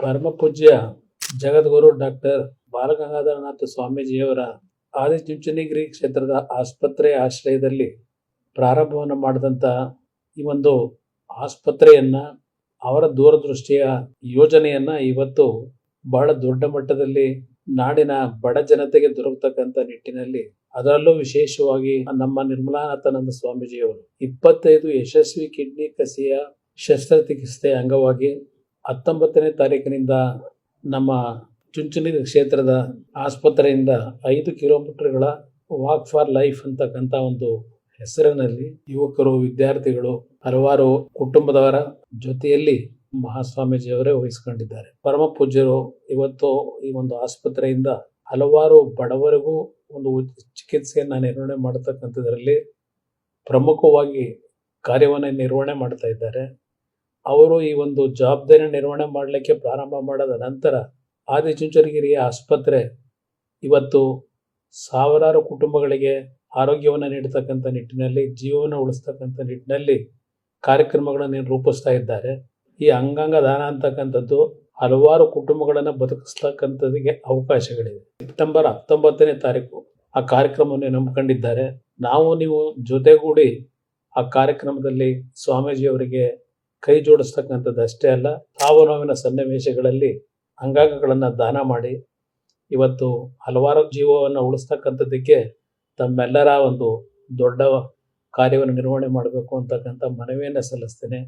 ಪರಮ ಪೂಜ್ಯ ಜಗದ್ಗುರು ಡಾಕ್ಟರ್ ಬಾಲಗಂಗಾಧರನಾಥ ಸ್ವಾಮೀಜಿಯವರ ಆದಿಚುಂಚನಗಿರಿ ಕ್ಷೇತ್ರದ ಆಸ್ಪತ್ರೆ ಆಶ್ರಯದಲ್ಲಿ ಪ್ರಾರಂಭವನ್ನು ಮಾಡಿದಂಥ ಈ ಒಂದು ಆಸ್ಪತ್ರೆಯನ್ನ, ಅವರ ದೂರದೃಷ್ಟಿಯ ಯೋಜನೆಯನ್ನ ಇವತ್ತು ಬಹಳ ದೊಡ್ಡ ಮಟ್ಟದಲ್ಲಿ ನಾಡಿನ ಬಡ ಜನತೆಗೆ ದೊರಕತಕ್ಕಂಥ ನಿಟ್ಟಿನಲ್ಲಿ ಅದರಲ್ಲೂ ವಿಶೇಷವಾಗಿ ನಮ್ಮ ನಿರ್ಮಲಾನಾಥಾನಂದ ಸ್ವಾಮೀಜಿಯವರು ಇಪ್ಪತ್ತೈದು ಯಶಸ್ವಿ ಕಿಡ್ನಿ ಕಸಿಯ ಶಸ್ತ್ರಚಿಕಿತ್ಸೆ ಅಂಗವಾಗಿ ಹತ್ತೊಂಬತ್ತನೇ ತಾರೀಕಿನಿಂದ ನಮ್ಮ ಚುಂಚುನಿ ಕ್ಷೇತ್ರದ ಆಸ್ಪತ್ರೆಯಿಂದ ಐದು ಕಿಲೋಮೀಟರ್ಗಳ ವಾಕ್ ಫಾರ್ ಲೈಫ್ ಅಂತಕ್ಕಂಥ ಒಂದು ಹೆಸರಿನಲ್ಲಿ ಯುವಕರು, ವಿದ್ಯಾರ್ಥಿಗಳು, ಹಲವಾರು ಕುಟುಂಬದವರ ಜೊತೆಯಲ್ಲಿ ಮಹಾಸ್ವಾಮೀಜಿಯವರೇ ವಹಿಸ್ಕೊಂಡಿದ್ದಾರೆ. ಪರಮ ಪೂಜ್ಯರು ಇವತ್ತು ಈ ಒಂದು ಆಸ್ಪತ್ರೆಯಿಂದ ಹಲವಾರು ಬಡವರಿಗೂ ಒಂದು ಚಿಕಿತ್ಸೆಯನ್ನು ನಿರ್ವಹಣೆ ಮಾಡತಕ್ಕಂಥದ್ರಲ್ಲಿ ಪ್ರಮುಖವಾಗಿ ಕಾರ್ಯವನ್ನು ನಿರ್ವಹಣೆ ಮಾಡ್ತಾ ಇದ್ದಾರೆ. ಅವರು ಈ ಒಂದು ಜವಾಬ್ದಾರಿ ನಿರ್ವಹಣೆ ಮಾಡಲಿಕ್ಕೆ ಪ್ರಾರಂಭ ಮಾಡಿದ ನಂತರ ಆದಿಚುಂಚನಗಿರಿಯ ಆಸ್ಪತ್ರೆ ಇವತ್ತು ಸಾವಿರಾರು ಕುಟುಂಬಗಳಿಗೆ ಆರೋಗ್ಯವನ್ನು ನೀಡತಕ್ಕಂಥ ನಿಟ್ಟಿನಲ್ಲಿ ಜೀವನ ಉಳಿಸ್ತಕ್ಕಂಥ ನಿಟ್ಟಿನಲ್ಲಿ ಕಾರ್ಯಕ್ರಮಗಳನ್ನು ರೂಪಿಸ್ತಾ ಇದ್ದಾರೆ. ಈ ಅಂಗಾಂಗ ದಾನ ಅಂತಕ್ಕಂಥದ್ದು ಹಲವಾರು ಕುಟುಂಬಗಳನ್ನು ಬದುಕಿಸ್ತಕ್ಕಂಥದ್ದಿಗೆ ಅವಕಾಶಗಳಿವೆ. ಸೆಪ್ಟೆಂಬರ್ ಹತ್ತೊಂಬತ್ತನೇ ತಾರೀಕು ಆ ಕಾರ್ಯಕ್ರಮವನ್ನು ನಂಬ್ಕೊಂಡಿದ್ದಾರೆ ನಾವು ನೀವು ಜೊತೆಗೂಡಿ ಆ ಕಾರ್ಯಕ್ರಮದಲ್ಲಿ ಸ್ವಾಮೀಜಿಯವರಿಗೆ ಕೈ ಜೋಡಿಸ್ತಕ್ಕಂಥದ್ದು ಅಷ್ಟೇ ಅಲ್ಲ ತಾವು ನೋವಿನ ಸನ್ನಿವೇಶಗಳಲ್ಲಿ ಅಂಗಾಂಗಗಳನ್ನು ದಾನ ಮಾಡಿ, ಇವತ್ತು ಹಲವಾರು ಜೀವವನ್ನು ಉಳಿಸ್ತಕ್ಕಂಥದ್ದಕ್ಕೆ ತಮ್ಮೆಲ್ಲರ ಒಂದು ದೊಡ್ಡ ಕಾರ್ಯವನ್ನು ನಿರ್ವಹಣೆ ಮಾಡಬೇಕು ಅಂತಕ್ಕಂಥ ಮನವಿಯನ್ನು ಸಲ್ಲಿಸ್ತೇನೆ.